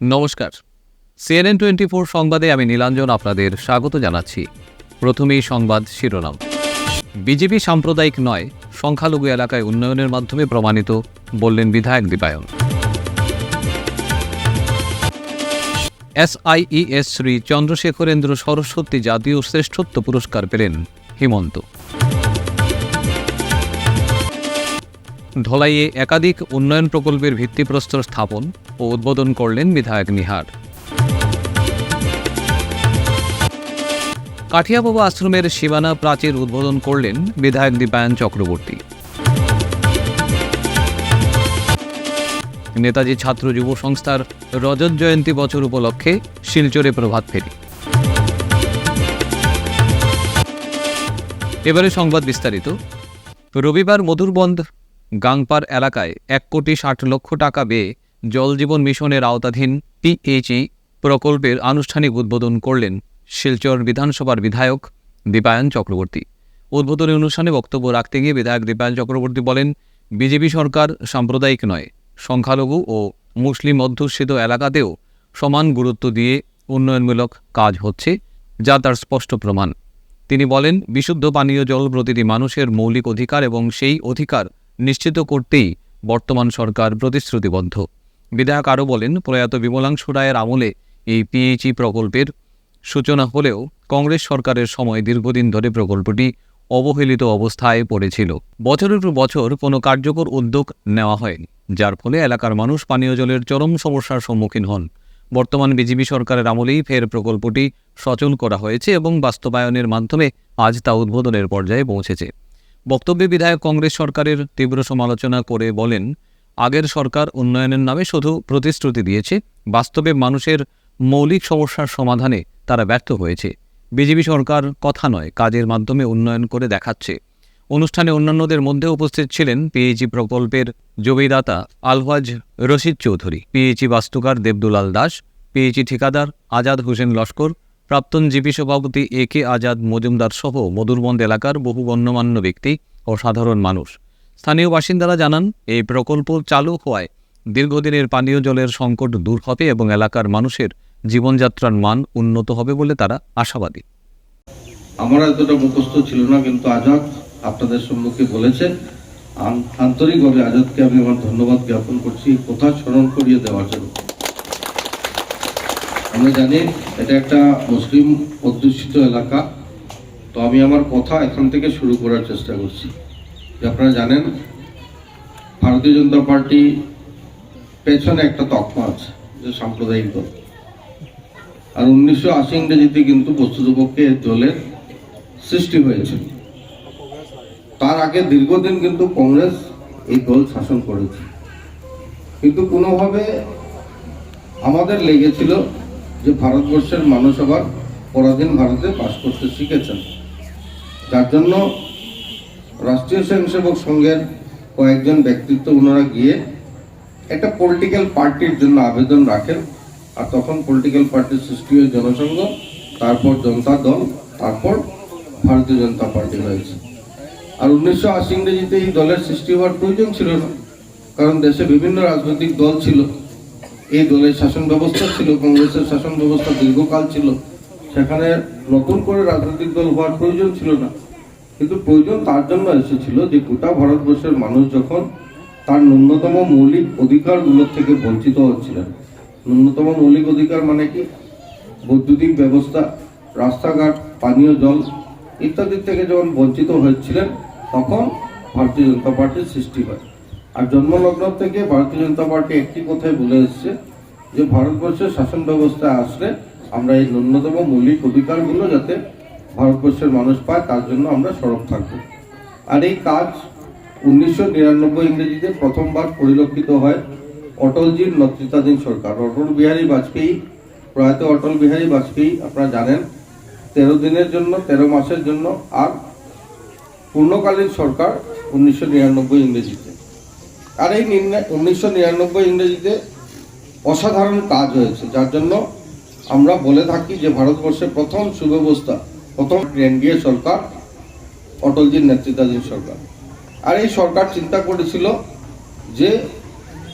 নমস্কার। CNN twenty four সংবাদে আমি নীলাঞ্জন আপনাদের স্বাগত জানাচ্ছি। প্রথমেই সংবাদ শিরোনাম। বিজেপি সাম্প্রদায়িক নয়, সংখ্যালঘু এলাকায় উন্নয়নের মাধ্যমে প্রমাণিত, বললেন বিধায়ক দীপায়ন। এসআইইএস শ্রী চন্দ্রশেখরেন্দ্র সরস্বতী জাতীয় শ্রেষ্ঠত্ব পুরস্কার পেলেন হিমন্ত। ধলাইয়ে একাধিক উন্নয়ন প্রকল্পের ভিত্তিপ্রস্তর স্থাপন ও উদ্বোধন করলেন বিধায়ক নিহার। কাঠিয়াবাবা আশ্রমের সীমানা প্রাচীর উদ্বোধন করলেন বিধায়ক দীপায়ন চক্রবর্তী। নেতাজি ছাত্র যুব সংস্থার রজত জয়ন্তী বছর উপলক্ষে শিলচরে প্রভাত ফেরি। এবারে সংবাদ বিস্তারিত। রবিবার মধুরবন্ধ গাংপার এলাকায় এক কোটি ষাট লক্ষ টাকা ব্যয়ে জল জীবন মিশনের আওতাধীন পিএইচই প্রকল্পের আনুষ্ঠানিক উদ্বোধন করলেন শিলচর বিধানসভার বিধায়ক দীপায়ন চক্রবর্তী। উদ্বোধনী অনুষ্ঠানে বক্তব্য রাখতে গিয়ে বিধায়ক দীপায়ন চক্রবর্তী বলেন, বিজেপি সরকার সাম্প্রদায়িক নয়, সংখ্যালঘু ও মুসলিম অধ্যুষিত এলাকাতেও সমান গুরুত্ব দিয়ে উন্নয়নমূলক কাজ হচ্ছে, যা তার স্পষ্ট প্রমাণ। তিনি বলেন, বিশুদ্ধ পানীয় জল প্রতিটি মানুষের মৌলিক অধিকার এবং সেই অধিকার নিশ্চিত করতেই বর্তমান সরকার প্রতিশ্রুতিবদ্ধ। বিধায়ক আরও বলেন, প্রয়াত বিমলাংশু রায়ের আমলে এই পিএইচই প্রকল্পের সূচনা হলেও কংগ্রেস সরকারের সময় দীর্ঘদিন ধরে প্রকল্পটি অবহেলিত অবস্থায় পড়েছিল। বছরের পর বছর কোনো কার্যকর উদ্যোগ নেওয়া হয়নি, যার ফলে এলাকার মানুষ পানীয় জলের চরম সমস্যার সম্মুখীন হন। বর্তমান বিজেপি সরকারের আমলেই ফের প্রকল্পটি সচল করা হয়েছে এবং বাস্তবায়নের মাধ্যমে আজ তা উদ্বোধনের পর্যায়ে পৌঁছেছে। বক্তব্যে বিধায়ক কংগ্রেস সরকারের তীব্র সমালোচনা করে বলেন, আগের সরকার উন্নয়নের নামে শুধু প্রতিশ্রুতি দিয়েছে, বাস্তবে মানুষের মৌলিক সমস্যার সমাধানে তারা ব্যর্থ হয়েছে। বিজেপি সরকার কথা নয়, কাজের মাধ্যমে উন্নয়ন করে দেখাচ্ছে। অনুষ্ঠানে অন্যান্যদের মধ্যে উপস্থিত ছিলেন পিএইচি প্রকল্পের জমিদাতা আলহাজ রশিদ চৌধুরী পিএইচি বাস্তুকার দেবদুলাল দাস পিএইচি ঠিকাদার আজাদ হোসেন লস্কর প্রাক্তন জিপি সভাপতি এ কে আজাদ, মজুমদার সহ মধুরবন্দ এলাকার বহু গণ্যমান্য ব্যক্তি ও সাধারণ মানুষ। স্থানীয় বাসিন্দারা জানান, এই প্রকল্প চালু হওয়ায় দীর্ঘদিনের পানীয় জলের সংকট দূর হবে এবং এলাকার মানুষের জীবনযাত্রার মান উন্নত হবে বলে তারা আশাবাদী। আমার এতটা মুখস্থ ছিল না, কিন্তু আজাদ আপনাদের সম্মুখে বলেছেন আন্তরিকভাবে আজাদকে আমি আমার ধন্যবাদ জ্ঞাপন করছি কথা স্মরণ করিয়ে দেওয়ার জন্য। আমরা জানি এটা একটা মুসলিম অধ্যুষিত এলাকা, তো আমি আমার কথা এখান থেকে শুরু করার চেষ্টা করছি। যে আপনারা জানেন, ভারতীয় জনতা পার্টি পেছনে একটা তকমা আছে, যে সাম্প্রদায়িক দল। আর উনিশশো আশি ইংরেজিতে কিন্তু বস্তুতপক্ষে দলের সৃষ্টি হয়েছিল তার আগে দীর্ঘদিন কিন্তু কংগ্রেস এই দল শাসন করেছে। কিন্তু কোনোভাবে আমাদের লেগেছিল যে ভারতবর্ষের মানুষ আবার পরাধীন ভারতে বাস করতে শিখেছেন। যার জন্য রাষ্ট্রীয় স্বয়ংসেবক সংঘের কয়েকজন ব্যক্তিত্ব ওনারা গিয়ে একটা পলিটিক্যাল পার্টির জন্য আবেদন রাখেন আর তখন পলিটিক্যাল পার্টির সৃষ্টি হয় জনসংঘ, তারপর জনতা দল, তারপর ভারতীয় জনতা পার্টি হয়েছে। আর উনিশশো আশি ইংরেজিতে এই দলের সৃষ্টি হওয়ার প্রয়োজন ছিল না, কারণ দেশে বিভিন্ন রাজনৈতিক দল ছিল। এই দলের শাসন ব্যবস্থা ছিল, কংগ্রেসের শাসন ব্যবস্থা দীর্ঘকাল ছিল। সেখানে নতুন করে রাজনৈতিক দল হওয়ার প্রয়োজন ছিল না। কিন্তু প্রয়োজন তার জন্য এসেছিল যে গোটা ভারতবর্ষের মানুষ যখন তার ন্যূনতম মৌলিক অধিকারগুলোর থেকে বঞ্চিত হচ্ছিলেন। ন্যূনতম মৌলিক অধিকার মানে কি? বৈদ্যুতিক ব্যবস্থা, রাস্তাঘাট, পানীয় জল ইত্যাদি থেকে যখন বঞ্চিত হয়েছিলেন তখন ভারতীয় জনতা পার্টির সৃষ্টি হয়। আর জন্মলগ্ন থেকে ভারতীয় জনতা পার্টি একটি কথাই বলে এসছে যে ভারতবর্ষের শাসন ব্যবস্থায় আসলে আমরা এই ন্যূনতম মৌলিক অধিকারগুলো যাতে ভারতবর্ষের মানুষ পায়, তার জন্য আমরা সরব থাকব। আর এই কাজ উনিশশো নিরানব্বই ইংরেজিতে প্রথমবার পরিলক্ষিত হয় অটলজির নেতৃত্বাধীন সরকার। অটল বিহারী বাজপেয়ী, প্রয়াত অটল বিহারী বাজপেয়ী, আপনারা জানেন, তেরো দিনের জন্য, তেরো মাসের জন্য, আর পূর্ণকালীন সরকার উনিশশো নিরানব্বই ইংরেজিতে। আর এই উনিশশো নিরানব্বই ইংরেজিতে অসাধারণ কাজ হয়েছে, যার জন্য আমরা বলে থাকি যে ভারতবর্ষের প্রথম সুব্যবস্থা, প্রথম এনডিএ সরকার, অটলজির নেতৃত্বাধীন সরকার। আর এই সরকার চিন্তা করেছিল যে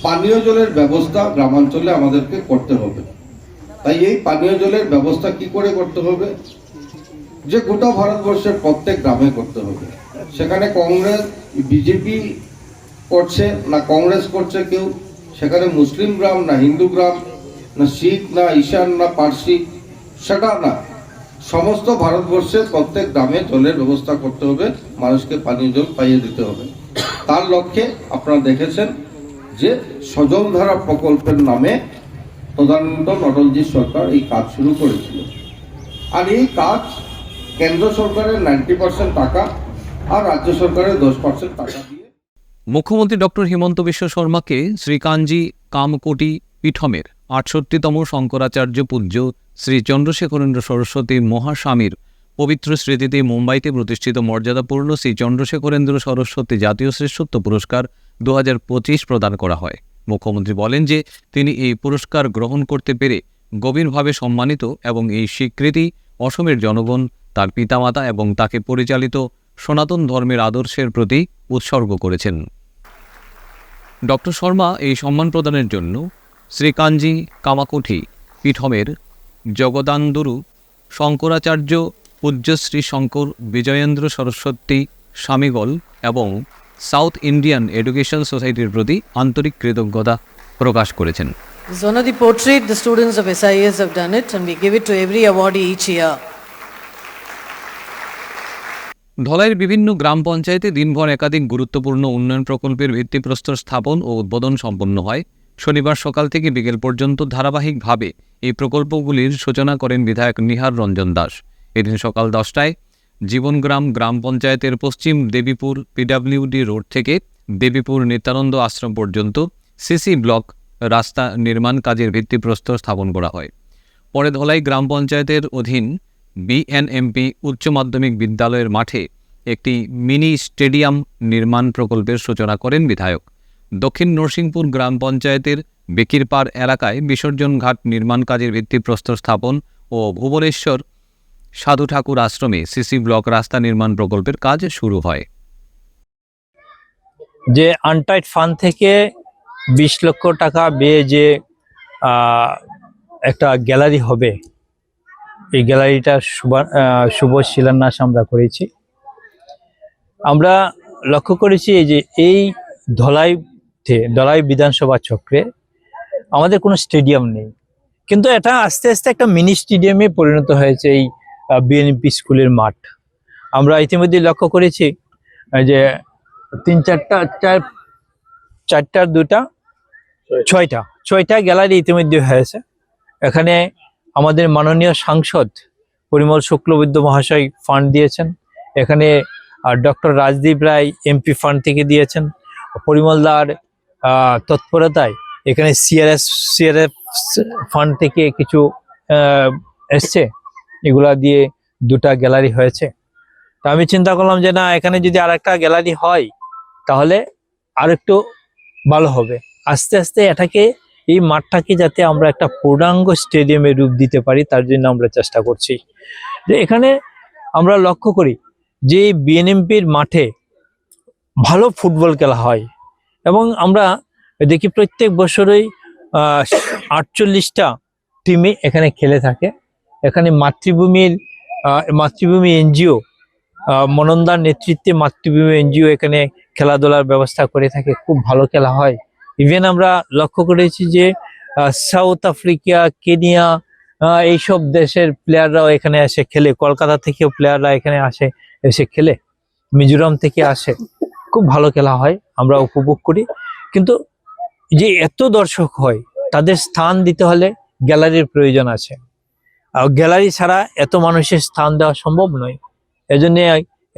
পানীয় জলের ব্যবস্থা গ্রামাঞ্চলে আমাদেরকে করতে হবে। তাই এই পানীয় জলের ব্যবস্থা কি করে করতে হবে? যে গোটা ভারতবর্ষের প্রত্যেক গ্রামে করতে হবে। সেখানে কংগ্রেস, বিজেপি করছে, না কংগ্রেস করছে কেউ, সেখানে মুসলিম গ্রাম, না হিন্দু গ্রাম, না শিখ, না ঈশান, না পার্সি, সেটা না। সমস্ত ভারতবর্ষের প্রত্যেক গ্রামে জলের ব্যবস্থা করতে হবে, মানুষকে পানীয় জল পাইয়ে দিতে হবে। তার লক্ষ্যে আপনারা দেখেছেন যে সজলধারা প্রকল্পের নামে প্রধানমন্ত্রী অটলজি সরকার এই কাজ শুরু করেছিল। আর এই কাজ কেন্দ্র সরকারের নাইনটি পার্সেন্ট টাকা আর রাজ্য সরকারের দশ পার্সেন্ট টাকা মুখ্যমন্ত্রী ডক্টর হিমন্ত বিশ্ব শর্মাকে শ্রীকাঞ্জি, কামকোটি, পীঠমের, আটষট্টিতম শঙ্করাচার্য পূজ্য শ্রী চন্দ্রশেখরেন্দ্র সরস্বতী মহাস্বামীর পবিত্র স্মৃতিতে মুম্বাইতে প্রতিষ্ঠিত মর্যাদাপূর্ণ শ্রী চন্দ্রশেখরেন্দ্র সরস্বতী জাতীয় শ্রেষ্ঠত্ব পুরস্কার দু হাজার পঁচিশ প্রদান করা হয়। মুখ্যমন্ত্রী বলেন যে, তিনি এই পুরস্কার গ্রহণ করতে পেরে গভীরভাবে সম্মানিত এবং এই স্বীকৃতি অসমের জনগণ, তার পিতামাতা এবং তাকে পরিচালিত সনাতন ধর্মের আদর্শের প্রতি উৎসর্গ করেছেন। ডক্টর শর্মা এই সম্মান প্রদানের জন্য শ্রীকাঞ্জি কামাকুঠি পীঠমের জগদান্দরু শঙ্করাচার্য পূজ্যশ্রী শঙ্কর বিজয়েন্দ্র সরস্বতী স্বামীগল এবং সাউথ ইন্ডিয়ান এডুকেশন সোসাইটির প্রতি আন্তরিক কৃতজ্ঞতা প্রকাশ করেছেন। Is one of the portrait the students of SIS have done it and we give it to every awardee each year. ধলাইয়ের বিভিন্ন গ্রাম পঞ্চায়েতে দিনভর একাধিক গুরুত্বপূর্ণ উন্নয়ন প্রকল্পের ভিত্তিপ্রস্তর স্থাপন ও উদ্বোধন সম্পন্ন হয়। শনিবার সকাল থেকে বিকেল পর্যন্ত ধারাবাহিকভাবে এই প্রকল্পগুলির সূচনা করেন বিধায়ক নিহার রঞ্জন দাস। এদিন সকাল দশটায় জীবনগ্রাম গ্রাম পঞ্চায়েতের পশ্চিম দেবীপুর পিডাব্লিউডি রোড থেকে দেবীপুর নিত্যানন্দ আশ্রম পর্যন্ত সিসি ব্লক রাস্তা নির্মাণ কাজের ভিত্তিপ্রস্তর স্থাপন করা হয়। পরে ধলাই গ্রাম পঞ্চায়েতের অধীন বিএনএমপি উচ্চ মাধ্যমিক বিদ্যালয়ের মাঠে একটি মিনি স্টেডিয়াম নির্মাণ প্রকল্পের সূচনা করেন বিধায়ক। দক্ষিণ নরসিংপুর গ্রাম পঞ্চায়েতের বেকিরপাড় এলাকায় বিসর্জন ঘাট নির্মাণ কাজের ভিত্তিপ্রস্তর স্থাপন ও ভুবনেশ্বর সাধু ঠাকুর আশ্রমে সিসি ব্লক রাস্তা নির্মাণ প্রকল্পের কাজ শুরু হয়। যে আনটাইট ফান্ড থেকে বিশ লক্ষ টাকা বেয়ে যে একটা গ্যালারি হবে এই গ্যালারিটা শুভ শিলান্যাস আমরা করেছি। আমরা লক্ষ্য করেছি যে এই ধলাই ধলাই বিধানসভা চক্রে আমাদের কোনো স্টেডিয়াম নেই। কিন্তু এটা আস্তে আস্তে একটা মিনি স্টেডিয়ামে পরিণত হয়েছে এই বিএনপি স্কুলের মাঠ। আমরা ইতিমধ্যে লক্ষ্য করেছি যে তিন চারটা, চার চারটার দুটা, ছয়টা ছয়টা গ্যালারি ইতিমধ্যে হয়েছে। এখানে আমাদের মাননীয় সাংসদ পরিমল শুক্লবৈদ্য মহাশয় ফান্ড দিয়েছেন। এখানে doctor Rajdeep Roy MP fund থেকে দিয়েছেন। পরিমল দার তৎপরতায় এখানে সিআরএস সিআরএফ ফান্ড থেকে কিছু এসছে। এগুলা দিয়ে দুটা গ্যালারি হয়েছে। তো আমি চিন্তা করলাম যে না, এখানে যদি আর একটা গ্যালারি হয়, তাহলে আর একটু ভালো হবে। আস্তে আস্তে এটাকে এই মাঠটাকে যাতে আমরা একটা পূর্ণাঙ্গ স্টেডিয়ামে রূপ দিতে পারি, তার জন্য আমরা চেষ্টা করছি। যে এখানে আমরা লক্ষ্য করি যে বিএনএমপির মাঠে ভালো ফুটবল খেলা হয় এবং আমরা দেখি প্রত্যেক বছরই আটচল্লিশটা টিমে এখানে খেলে থাকে। এখানে মাতৃভূমির মাতৃভূমি এনজিও মনন্দার নেতৃত্বে মাতৃভূমি এনজিও এখানে খেলাধুলার ব্যবস্থা করে থাকে। খুব ভালো খেলা হয়। ইভেন আমরা লক্ষ্য করেছি যে সাউথ আফ্রিকা কেনিয়া এইসব দেশের প্লেয়াররাও এখানে এসে খেলে। কলকাতা থেকেও প্লেয়াররা এখানে আসে, এসে খেলে। মিজোরাম থেকে আসে। খুব ভালো খেলা হয়, আমরা উপভোগ করি। কিন্তু যে এত দর্শক হয়, তাদের স্থান দিতে হলে গ্যালারির প্রয়োজন আছে। আর গ্যালারি ছাড়া এত মানুষের স্থান দেওয়া সম্ভব নয়। এজন্য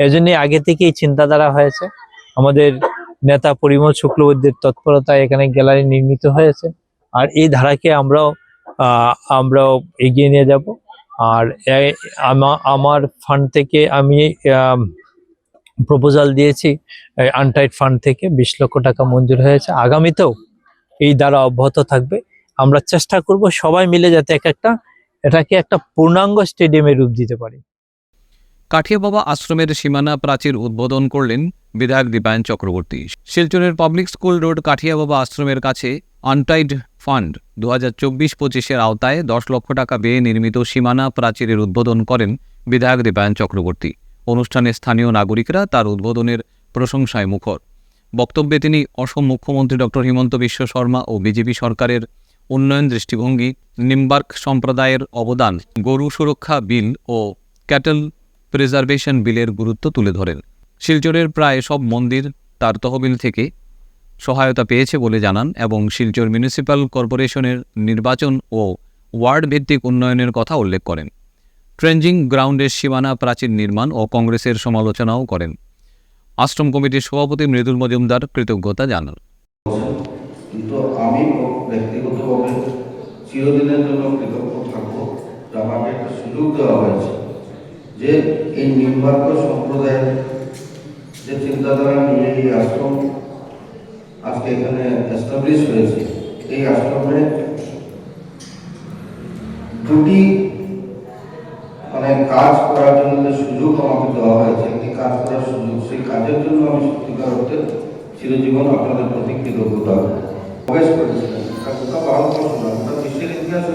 এজন্য আগে থেকেই চিন্তাধারা হয়েছে। আমাদের নেতা পরিমল শুক্লবৈদ্যের তৎপরতায় এখানে গ্যালারি নির্মিত হয়েছে। আর এই ধারাকে আমরাও আমরাও এগিয়ে নিয়ে যাব। আর আমা- আমার ফান্ড থেকে আমি প্রপোজাল দিয়েছি আনটাইট ফান্ড থেকে বিশ লক্ষ টাকা মঞ্জুর হয়েছে। আগামীতেও এই দ্বারা অব্যাহত থাকবে। আমরা চেষ্টা করব সবাই মিলে যাতে এক একটা, এটাকে একটা পূর্ণাঙ্গ স্টেডিয়ামে রূপ দিতে পারি। কাঠিয়া বাবা আশ্রমের সীমানা প্রাচীর উদ্বোধন করলেন বিধায়ক দীপায়ন চক্রবর্তী। শিলচরের পাবলিক স্কুল রোড কাঠিয়া বাবা আশ্রমের কাছে আনটাইড ফান্ড দু হাজার চব্বিশ পঁচিশের আওতায় দশ লক্ষ টাকা ব্যয়ে নির্মিত সীমানা প্রাচীরের উদ্বোধন করেন বিধায়ক দীপায়ন চক্রবর্তী। অনুষ্ঠানে স্থানীয় নাগরিকরা তার উদ্বোধনের প্রশংসায় মুখর। বক্তব্যে তিনি অসম মুখ্যমন্ত্রী ডক্টর হিমন্ত বিশ্ব শর্মা ও বিজেপি সরকারের উন্নয়ন দৃষ্টিভঙ্গি, নিম্বার্ক সম্প্রদায়ের অবদান, গরু সুরক্ষা বিল ও ক্যাটল প্রিজার্ভেশন বিলের গুরুত্ব তুলে ধরেন। শিলচরের প্রায় সব মন্দির তার তহবিল থেকে সহায়তা পেয়েছে বলে জানান এবং শিলচর মিউনিসিপ্যাল কর্পোরেশনের নির্বাচন ও ওয়ার্ড ভিত্তিক উন্নয়নের কথা উল্লেখ করেন। ট্রেঞ্জিং গ্রাউন্ডের সীমানা প্রাচীর নির্মাণ ও কংগ্রেসের সমালোচনাও করেন। আশ্রম কমিটির সভাপতি মৃদুল মজুমদার কৃতজ্ঞতা জানান। কিন্তু আমি ব্যক্তিগতভাবে চিরদিনের জন্য কৃতজ্ঞ থাকব। আমাকে একটা সুযোগ দেওয়া হয়েছে। যে এই নিম্বার্ক সম্প্রদায়ের যে চিন্তাধারা নিয়ে এই আশ্রম আজকে এখানে এস্টাবলিশ হয়েছে, এই আশ্রমে দুটি মানে কাজ করার জন্য সুযোগ আমাকে দেওয়া হয়েছে, একটি কাজ করার সুযোগ, সেই কাজের জন্য আমি সত্যিকার অর্থে চিরজীবন আপনাদের প্রতি কৃতজ্ঞতা প্রবেশ করেছিলেন গোটা ভারতবর্ষ না গোটা বিশ্বের ইতিহাসে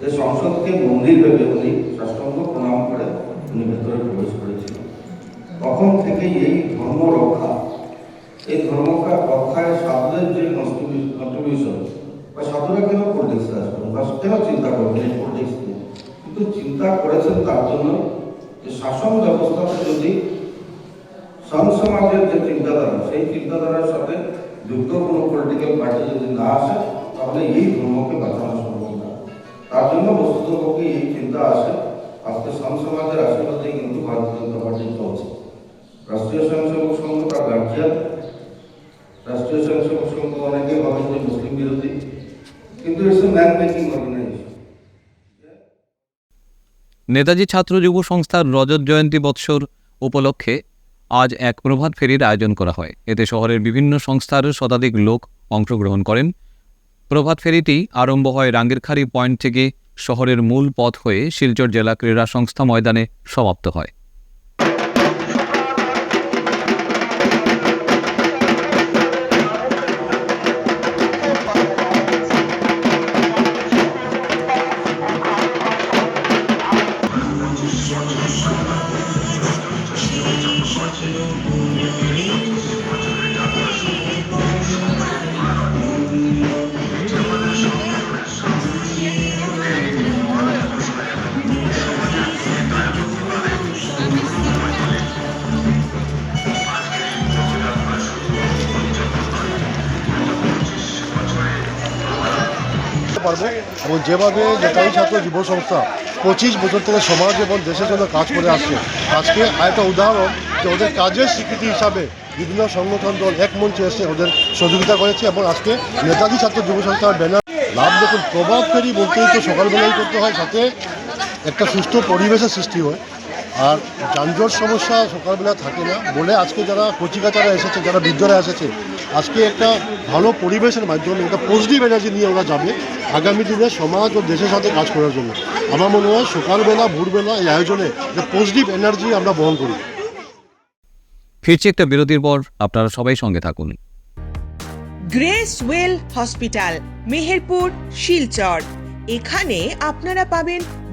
যে সংসদকে মন্দির ভেবে উনি সাষ্টাঙ্গ প্রণাম করে উনি ভেতরে প্রবেশ করেছিলেন তখন থেকেই এই ধর্ম রক্ষা, এই ধর্ম রক্ষায় সাধুদের যে কন্ট্রিবিউশন বা সাধুরা কেন পলিটিক্সে আসবেন বা কেন চিন্তা করবেন এই পলিটিক্স নিয়ে। কিন্তু চিন্তা করেছেন তার জন্য যে শাসন ব্যবস্থাতে যদি সম সমাজের যে চিন্তাধারা, সেই চিন্তাধারার সাথে যুক্ত কোনো পলিটিক্যাল পার্টি যদি না আসে, তাহলে এই ধর্মকে বাঁচানো এই চিন্তা আসে আজকে কিন্তু ভারতীয় জনতা পার্টি রাষ্ট্রীয় স্বয়ংসেবক সংঘ তার গার্জিয়ান রাষ্ট্রীয় স্বয়ংসেবক সংঘ অনেকে ভাবেন যে মুসলিম বিরোধী। কিন্তু ম্যান মেকিং অর্গানাইজেশন নেতাজি ছাত্র যুব সংস্থার রজত জয়ন্তী বৎসর উপলক্ষে আজ এক প্রভাত ফেরির আয়োজন করা হয়। এতে শহরের বিভিন্ন সংস্থার শতাধিক লোক অংশগ্রহণ করেন। প্রভাত ফেরিটি আরম্ভ হয় রাঙ্গিরখাড়ি পয়েন্ট থেকে শহরের মূল পথ হয়ে শিলচর জেলা ক্রীড়া সংস্থা ময়দানে সমাপ্ত হয়। পারব এবং যেভাবে নেতাজি ছাত্র যুব সংস্থা পঁচিশ বছর থেকে সমাজ এবং দেশের জন্য কাজ করে আসছে, আজকে আরেকটা উদাহরণ যে ওদের কাজের স্বীকৃতি হিসাবে বিভিন্ন সংগঠন দল এক মঞ্চে এসে ওদের সহযোগিতা করেছে এবং আজকে নেতাজি ছাত্র যুব সংস্থার ব্যানার লাভ দেখুন প্রভাব ফেরি বলতেই তো সকালবেলাই করতে হয়, সাথে একটা সুস্থ পরিবেশের সৃষ্টি হয়। আর যানজট সমস্যা সকালবেলা থাকে না বলে আজকে যারা কচিকাচারা এসেছে যারা বৃদ্ধরা এসেছে আজকে একটা ভালো পরিবেশের মাধ্যমে একটা পজিটিভ এনার্জি নিয়ে ওরা যাবে আগামী দিনে সমাজ ও দেশের সাথে কাজ করার জন্য। আমার মনে হয় সকালবেলা ভোরবেলা এই আয়োজনে একটা পজিটিভ এনার্জি আমরা বহন করি। ফিরছি একটা বিরতির পর আপনারা সবাই সঙ্গে থাকুন। Grace Well hospital Meherpur Silchar. এখানে আপনারা পাবেন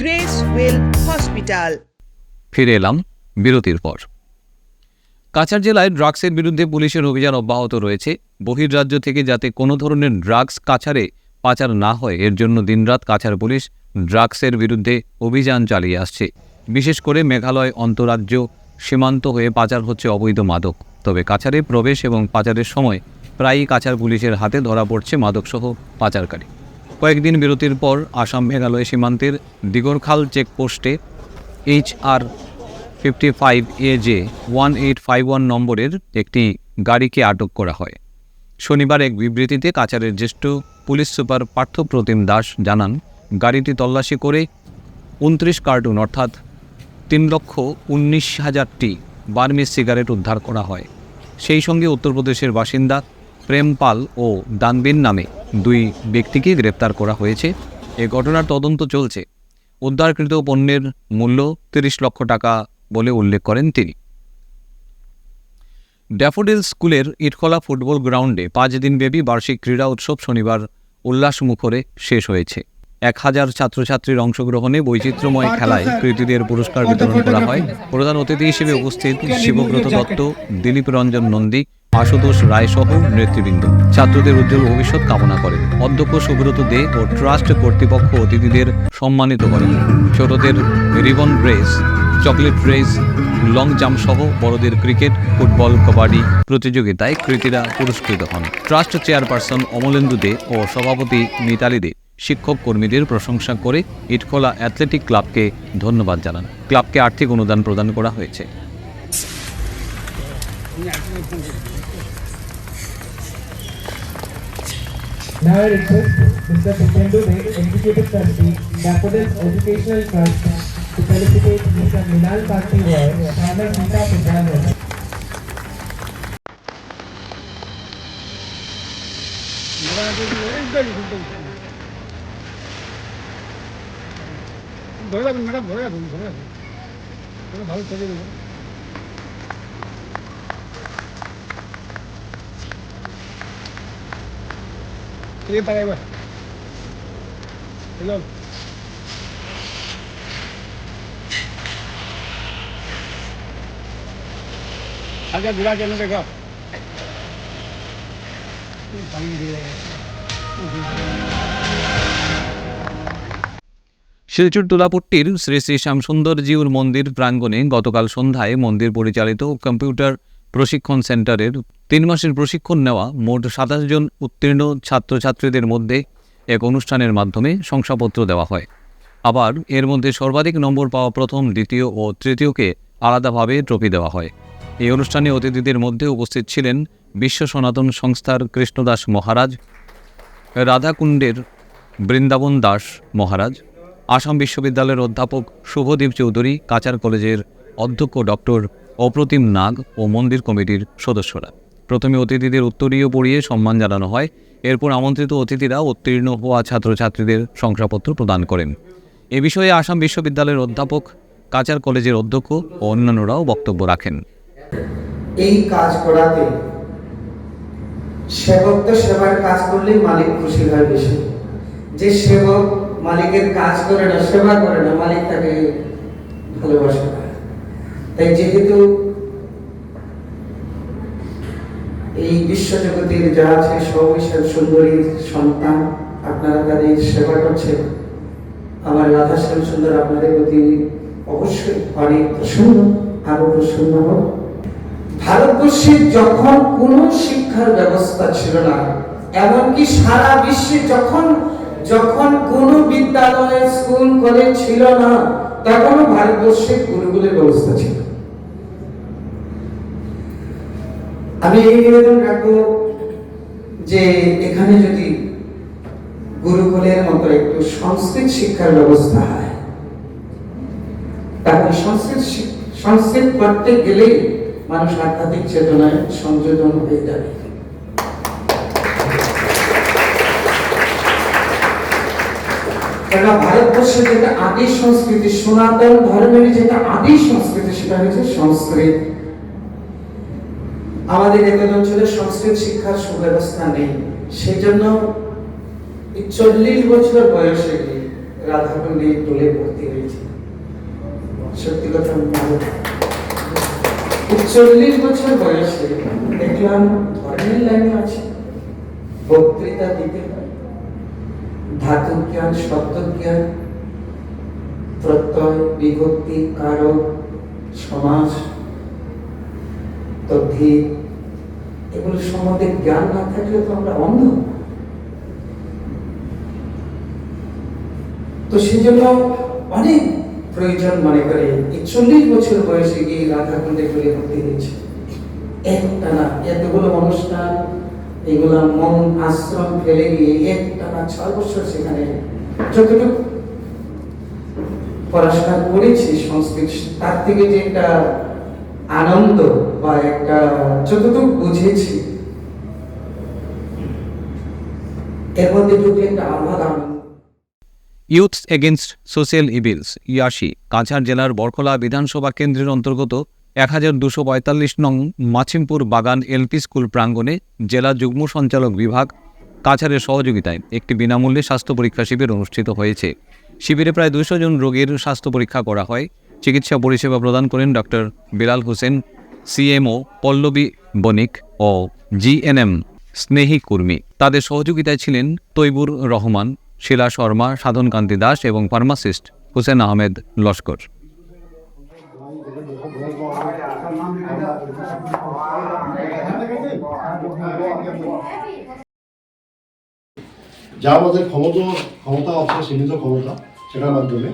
গ্রেস ওয়েল হসপিটাল ফিরে এলাম বিরতির পর। কাছাড় জেলায় ড্রাগসের বিরুদ্ধে পুলিশের অভিযান অব্যাহত রয়েছে। বহির্রাজ্য থেকে যাতে কোনো ধরনের ড্রাগস কাছাড়ে পাচার না হয়, এর জন্য দিনরাত কাছাড় পুলিশ ড্রাগসের বিরুদ্ধে অভিযান চালিয়ে আসছে। বিশেষ করে মেঘালয় অন্তরাজ্য সীমান্ত হয়ে পাচার হচ্ছে অবৈধ মাদক। তবে কাছাড়ে প্রবেশ এবং পাচারের সময় প্রায়ই কাছাড় পুলিশের হাতে ধরা পড়ছে মাদকসহ পাচারকারী। কয়েকদিন বিরতির পর আসাম মেঘালয় সীমান্তের Digarkhal চেকপোস্টে H R fifty five A J one eight five one নম্বরের একটি গাড়িকে আটক করা হয়। শনিবার এক বিবৃতিতে কাছাড়ের জ্যেষ্ঠ পুলিশ সুপার পার্থপ্রতিম দাস জানান, গাড়িটি তল্লাশি করে উনত্রিশ কার্টুন অর্থাৎ তিন লক্ষ উনিশ হাজারটি বার্মিজ সিগারেট উদ্ধার করা হয়। সেই সঙ্গে উত্তরপ্রদেশের বাসিন্দা প্রেম পাল ও দানবিন নামে দুই ব্যক্তিকে গ্রেপ্তার করা হয়েছে। এ ঘটনার তদন্ত চলছে। উদ্ধারকৃত পণ্যের মূল্য তিরিশ লক্ষ টাকা বলে উল্লেখ করেন তিনি। ড্যাফোডিল স্কুলের ইটখলা ফুটবল গ্রাউন্ডে পাঁচ দিনব্যাপী বার্ষিক ক্রীড়া উৎসব শনিবার উল্লাসমুখরে শেষ হয়েছে। এক হাজার ছাত্রছাত্রীর অংশগ্রহণে বৈচিত্র্যময় খেলায় কৃতীদের পুরস্কার বিতরণ করা হয়। প্রধান অতিথি হিসেবে উপস্থিত শিবব্রত দত্ত, দিলীপ রঞ্জন নন্দী আশুতোষ রায় সহ নেতৃবৃন্দ। ছাত্রদের উজ্জ্বল ভবিষ্যৎ কামনা করেন। অধ্যক্ষ সুব্রত দে ও ট্রাস্ট কর্তৃপক্ষ অতিথিদের সম্মানিত করেন। ছোটদের ribbon race chocolate race long jump সহ বড়দের ক্রিকেট, ফুটবল, কবাডি প্রতিযোগিতায় কৃতীরা পুরস্কৃত হন। ট্রাস্ট চেয়ারপারসন অমলেন্দু দে ও সভাপতি মিতালি দে শিক্ষক কর্মীদের প্রশংসা করে ইটখোলা অ্যাথলেটিক ক্লাবকে ধন্যবাদ জানান। ক্লাবকে আর্থিক অনুদান প্রদান করা হয়েছে। Now I request Mr. Pichendu Day, Executive Trustee, Daffodils Educational Trust, to felicitate Mr. Minal Patiwar, Chairman Gita Pichendu. भरोसा मैडम भरोसा भरोसा भाव चले থেকে দেবো এই তাই এবার হ্যালো আগে বিরা কেন দেখা শিলচর তুলাপট্টির শ্রী শ্রী শ্যামসুন্দরজিউর মন্দির প্রাঙ্গণে গতকাল সন্ধ্যায় মন্দির পরিচালিত কম্পিউটার প্রশিক্ষণ সেন্টারের তিন মাসের প্রশিক্ষণ নেওয়া মোট সাতাশ জন উত্তীর্ণ ছাত্রছাত্রীদের মধ্যে এক অনুষ্ঠানের মাধ্যমে শংসাপত্র দেওয়া হয়। আবার এর মধ্যে সর্বাধিক নম্বর পাওয়া প্রথম, দ্বিতীয় ও তৃতীয়কে আলাদাভাবে ট্রফি দেওয়া হয়। এই অনুষ্ঠানে অতিথিদের মধ্যে উপস্থিত ছিলেন বিশ্ব সনাতন সংস্থার কৃষ্ণদাস মহারাজ, রাধাকুণ্ডের বৃন্দাবন দাস মহারাজ, আসাম বিশ্ববিদ্যালয়ের অধ্যাপক শুভদীপ চৌধুরী কাচার কলেজের অধ্যক্ষ ডক্টর অপ্রতিম নাগ ও মন্দির কমিটির সদস্যরা। প্রথমে অতিথিদের উত্তরীয় পড়িয়ে সম্মান জানানো হয়। এরপর আমন্ত্রিত অতিথিরা উত্তীর্ণ হওয়া ছাত্রছাত্রীদের শংসাপত্র প্রদান করেন। এ বিষয়ে আসাম বিশ্ববিদ্যালয়ের অধ্যাপক, কাচার কলেজের অধ্যক্ষ ও অন্যান্যরাও বক্তব্য রাখেন। এই কাজ করাতে সেবক তো সেবার কাজ করলেই মালিক খুশি হয় বেশি। যে সেবক মালিকের কাজ করে না, সেবা করে না, মালিক তাকে ভালোবাসে না। তাই যেহেতু এই বিশ্বজগতের যা আছে সবই সুন্দরীর সন্তান, আপনারা তাদের সেবা করছেন। আমার রাধা শ্যাম সুন্দর আপনাদের প্রতি অবশ্যই অনেক প্রসন্ন, আরও প্রসন্ন হোক ভারতবর্ষে যখন কোনো শিক্ষার ব্যবস্থা ছিল না, এমনকি সারা বিশ্বে যখন যখন কোনো বিদ্যালয়, স্কুল, কলেজ ছিল না তখনও ভারতবর্ষে গুরুকুলের ব্যবস্থা ছিল। আমি এই নিবেদন রাখব যে এখানে যদি গুরুকুলের মতো একটু সংস্কৃত শিক্ষার ব্যবস্থা হয়, তাহলে সংস্কৃত সংস্কৃত পড়তে গেলেই মানুষ আধ্যাত্মিক চেতনায় সংযোজন হয়ে যাবে। কেননা ভারতবর্ষের যেটা আদি সংস্কৃতি, সনাতন ধর্মের যেটা আদি সংস্কৃতি সেটা হচ্ছে সংস্কৃত। আমাদের এদের অঞ্চলে সংস্কৃত শিক্ষার সুব্যবস্থা নেই। সেই জন্য চল্লিশ বছর বয়সে রাধাকুণ্ডী ভর্তি হয়েছে। সত্যি কথা চল্লিশ বছর বয়সে দেখলাম ধর্মের লাইনে আছে, বক্তৃতা দিতে হয় ধাতু জ্ঞান জ্ঞান প্রত্যয়, বিভক্তি, কারক, সমাজ তদ্ধি এগুলো সম্বন্ধে জ্ঞান না থাকলে তো আমরা অন্ধ তো সেজন্য অনেক প্রয়োজন মনে করে, এই চল্লিশ বছর বয়সে গিয়ে রাধা কুণ্ডে করে ভর্তি হয়েছে। একটা না এতগুলো অনুষ্ঠান এগুলা মন, আশ্রম ফেলে গিয়ে একটা না ছয় বছর সেখানে যতটুকু পড়াশোনা করেছি, সংস্কৃত, তার থেকে যে একটা আনন্দ বা একটা যতটুকু বুঝেছি ইউথস এগেনস্ট সোশ্যাল ইভিলস ইয়াসি কাছাড় জেলার বরখলা বিধানসভা কেন্দ্রের অন্তর্গত এক হাজার দুশো পঁয়তাল্লিশ নং মাছিমপুর বাগান এলপি স্কুল প্রাঙ্গণে জেলা যুগ্ম সঞ্চালক বিভাগ কাছাড়ের সহযোগিতায় একটি বিনামূল্যে স্বাস্থ্য পরীক্ষা শিবির অনুষ্ঠিত হয়েছে। শিবিরে প্রায় দুশো জন রোগীর স্বাস্থ্য পরীক্ষা করা হয়। চিকিৎসা পরিষেবা প্রদান করেন ডক্টর বিলাল হোসেন সিএমও পল্লবী বণিক ও জিএনএম স্নেহী কুর্মী। তাদের সহযোগিতায় ছিলেন তৈবুর রহমান, শিলা শর্মা, সাধনকান্তি দাস এবং ফার্মাসিস্ট হুসেন আহমেদ লস্কর। যা আমাদের ক্ষমতা ক্ষমতা আছে, সীমিত ক্ষমতা, সেটার মাধ্যমে।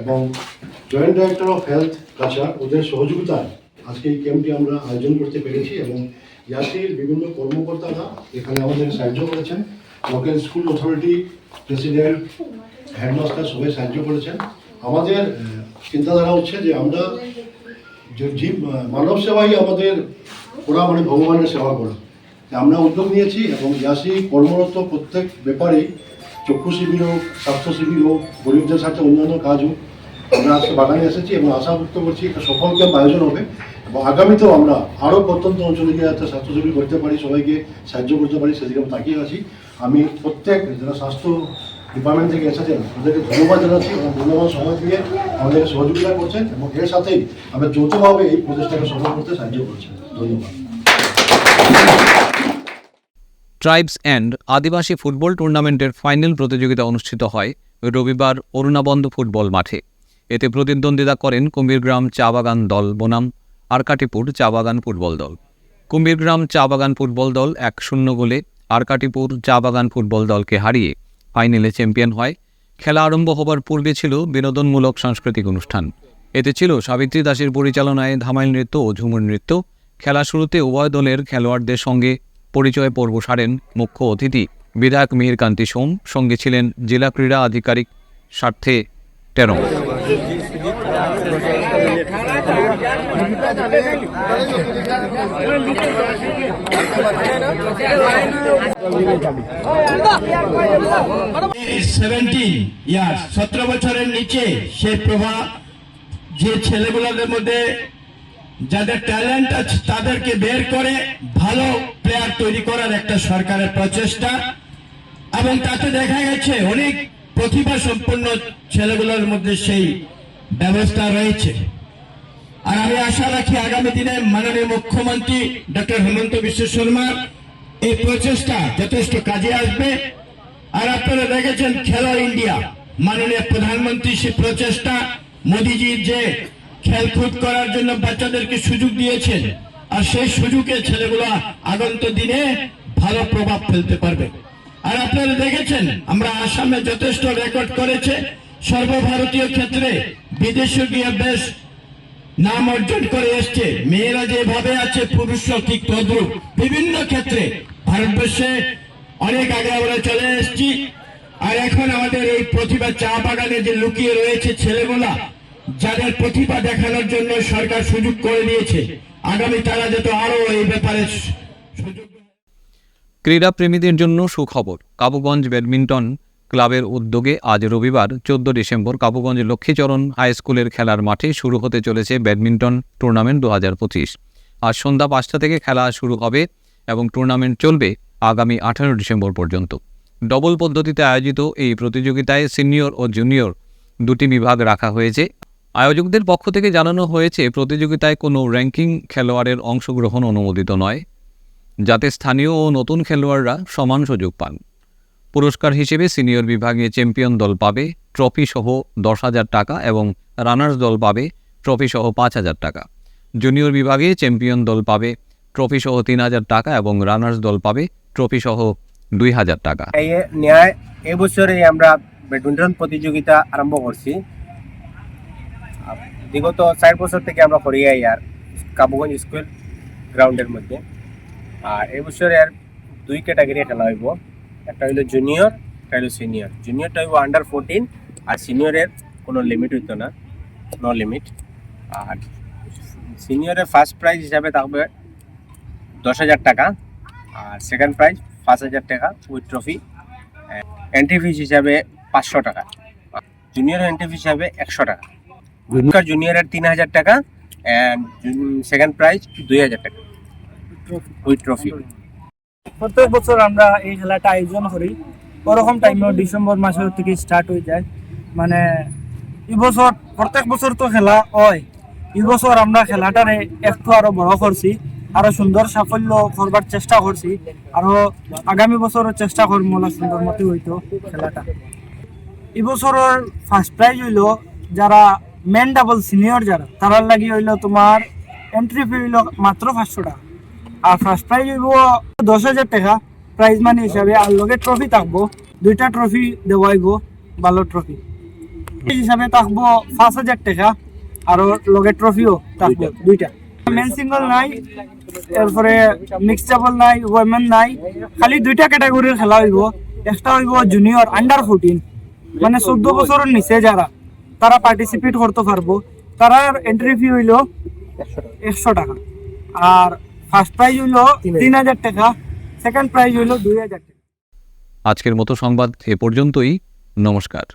এবং joint director of health Cachar ওদের সহযোগিতায় আজকে এই ক্যাম্পটি আমরা আয়োজন করতে পেরেছি এবং ইয়াসির বিভিন্ন কর্মকর্তারা এখানে আমাদের সাহায্য করেছেন। Local school authority president headmaster সবাই সাহায্য করেছেন। আমাদের চিন্তাধারা হচ্ছে যে আমরা জীব মানব সেবাই আমাদের ওরা মানে ভগবানের সেবা করা। আমরা উদ্যোগ নিয়েছি এবং ইয়াসি কর্মরত প্রত্যেক ব্যাপারে চক্ষু শিবির হোক, স্বাস্থ্য শিবির হোক, গরিবদের সাথে অন্যান্য কাজ হোক, আমরা আজকে বাগানে এসেছি এবং আশা ব্যক্ত করছি একটা সফল ক্যাম্প আয়োজন হবে এবং আগামীতেও আমরা আরও প্রত্যন্ত অঞ্চলে গিয়ে একটা স্বাস্থ্য শিবির করতে পারি সবাইকে সাহায্য করতে পারি, সেদিকে আমি তাকিয়ে আছি। আমি প্রত্যেক, যারা স্বাস্থ্য ডিপার্টমেন্ট থেকে এসেছেন, তাদেরকে ধন্যবাদ জানাচ্ছি এবং মূল্যবান সময় দিয়ে আমাদেরকে সহযোগিতা করছেন এবং এর সাথেই আমরা যৌথভাবে এই প্রচেষ্টাকে সফল করতে সাহায্য করছেন। ধন্যবাদ। ট্রাইবস অ্যান্ড আদিবাসী ফুটবল টুর্নামেন্টের ফাইনাল প্রতিযোগিতা অনুষ্ঠিত হয় রবিবার অরুণাবন্ধ ফুটবল মাঠে। এতে প্রতিদ্বন্দ্বিতা করেন কুম্ভীরগ্রাম চা বাগান দল বনাম, আরকাটিপুর চা বাগান ফুটবল দল। কুম্ভীরগ্রাম চা বাগান ফুটবল দল এক শূন্য গোলে, আরকাটিপুর চা বাগান ফুটবল দলকে হারিয়ে ফাইনালে চ্যাম্পিয়ন হয়। খেলা আরম্ভ হবার পূর্বে ছিল বিনোদনমূলক সাংস্কৃতিক অনুষ্ঠান। এতে ছিল সাবিত্রী দাসের পরিচালনায় ধামাইল নৃত্য ও ঝুমুর নৃত্য। খেলা শুরুতে উভয় দলের খেলোয়াড়দের সঙ্গে পরিচয় পর্ব সারেন মুখ্য অতিথি বিধায়ক মিহিরকান্তি সোম। সঙ্গে ছিলেন জেলা ক্রীড়া আধিকারিক স্বার্থে টেরম সতেরো বছরের নিচে সেই প্রভাব যে ছেলেগুলোদের মধ্যে যাদের ট্যালেন্ট আছে, তাদেরকে বের করে ভালো প্লেয়ার তৈরি করার একটা সরকারের প্রচেষ্টা। এবং তাতে দেখা গেছে অনেক প্রতিভা সম্পন্ন ছেলেগুলোর মধ্যে সেই ব্যবস্থা রয়েছে। আর আমি আশা রাখি আগামী দিনে মাননীয় মুখ্যমন্ত্রী ডক্টর হেমন্ত বিশ্ব শর্মা এই প্রচেষ্টা যথেষ্ট কাজে আসবে। আর আপনারা দেখেছেন খেলো ইন্ডিয়া, মাননীয় প্রধানমন্ত্রী সেই প্রচেষ্টা মোদিজির যে খেলকুদ করার জন্য বাচ্চাদেরকে সুযোগ দিয়েছেন, আর সেই সুযোগে ছেলেগুলো আগন্ত দিনে ভালো প্রভাব ফেলতে পারবে। আর আপনারা দেখেছেন, আমরা আসামে যথেষ্ট রেকর্ড করেছে, সর্বভারতীয় ক্ষেত্রে বিদেশে গিয়ে বেশ নাম অর্জন করে এসছে। মেয়েরা যেভাবে আছে পুরুষরা ঠিক তদ্রুপ। বিভিন্ন ক্ষেত্রে ভারতবর্ষে অনেক আগে আমরা চলে এসেছি। আর এখন আমাদের এই প্রতিভা চা বাগানে যে লুকিয়ে রয়েছে ছেলেগুলা যাদের প্রতিভা দেখানোর জন্য সরকার সুযোগ করে দিয়েছে, আগামী তারা যাতে আরও এই ব্যাপারে সুযোগ ক্রীড়াপ্রেমীদের জন্য সুখবর। কাবুগঞ্জ ব্যাডমিন্টন ক্লাবের উদ্যোগে আজ রবিবার চোদ্দ ডিসেম্বর কাবুগঞ্জ লক্ষ্মীচরণ হাই স্কুলের খেলার মাঠে শুরু হতে চলেছে ব্যাডমিন্টন টুর্নামেন্ট দু হাজার পঁচিশ। আজ সন্ধ্যা পাঁচটা থেকে খেলা শুরু হবে এবং টুর্নামেন্ট চলবে আগামী আঠারো ডিসেম্বর পর্যন্ত। ডবল পদ্ধতিতে আয়োজিত এই প্রতিযোগিতায় সিনিয়র ও জুনিয়র দুটি বিভাগ রাখা হয়েছে। আয়োজকদের পক্ষ থেকে জানানো হয়েছে, প্রতিযোগিতায় কোনো র্যাঙ্কিং খেলোয়াড়ের অংশগ্রহণ অনুমোদিত নয়, যাতে স্থানীয় ও নতুন খেলোয়াড়রা সমান সুযোগ পান। পুরস্কার হিসেবে সিনিয়র বিভাগে চ্যাম্পিয়ন দল পাবে, ট্রফি সহ দশ হাজার টাকা এবং রানার্স দল পাবে, ট্রফি সহ পাঁচ হাজার টাকা। জুনিয়র বিভাগে চ্যাম্পিয়ন দল পাবে, ট্রফি সহ তিন হাজার টাকা এবং রানার্স দল পাবে, ট্রফি সহ দুই হাজার টাকা। ন্যায় এবছরে আমরা ব্যাডমিন্টন প্রতিযোগিতা আরম্ভ করছি। বিগত চার বছর থেকে আমরা করি আই আর কাবুগঞ্জ স্কুল গ্রাউন্ডের মধ্যে। আর এবছরে আর দুই ক্যাটাগরি খেলা হইব। একটা হইল জুনিয়র একটা হইল সিনিয়র জুনিয়রটা হইব আন্ডার ফোরটিন আর সিনিয়রের কোনো লিমিট হইতো না নো লিমিট আর সিনিয়রের ফার্স্ট প্রাইজ হিসাবে থাকবে দশ হাজার টাকা আর সেকেন্ড প্রাইজ পাঁচ হাজার টাকা উইথ ট্রফি এন্ট্রি ফিস হিসাবে পাঁচশো টাকা জুনিয়র এন্ট্রি ফিস হিসাবে একশো টাকা। জুনিয়র জুনিয়রের তিন হাজার টাকা অ্যান্ড সেকেন্ড প্রাইজ দুই হাজার টাকা। উইথ ট্রফি প্রত্যেক বছর আমরা এই খেলাটা আয়োজন করি। ওরকম টাইমেও ডিসেম্বর মাসের থেকে স্টার্ট হয়ে যায়। মানে এবছর প্রত্যেক বছর তো খেলা হয়। এবছর আমরা খেলাটারে একটু আরও বড় করছি, আরও সুন্দর সাফল্য করবার চেষ্টা করছি। আরও আগামী বছরও চেষ্টা করব সুন্দর মতো হইতো খেলাটা। এবছরের ফার্স্ট প্রাইজ হইল যারা মেন ডাবল সিনিয়র যারা, তারার লাগি হইল তোমার এন্ট্রি ফি হইল মাত্র পাঁচশো টাকা। আর ফার্স্ট প্রাইজ হইব দশ হাজার টাকা। প্রাইজ মানি হিসাবে আর লগে ট্রফি থাকব। দুইটা ট্রফি দেওয়া হইব ভালো ট্রফি এই হিসাবে থাকব পাঁচ হাজার টাকা আর লগে ট্রফিও থাকব দুইটা। মেন সিঙ্গল নাই এরপরে মিক্স ডাবল নাই ওয়েমেন নাই খালি দুইটা ক্যাটাগরির খেলা হইব। একটা হইব জুনিয়র আন্ডার ফোরটিন মানে চোদ্দ বছরের নিচে যারা তারা পার্টিসিপেট করতে পারব। তারার এন্ট্রি ফি হইল একশো টাকা। আর ফার্স্ট প্রাইজ হলো তিন হাজার। টাকা সেকেন্ড প্রাইজ হলো দুই হাজার টাকা। আজকের মতো সংবাদ এ পর্যন্তই নমস্কার।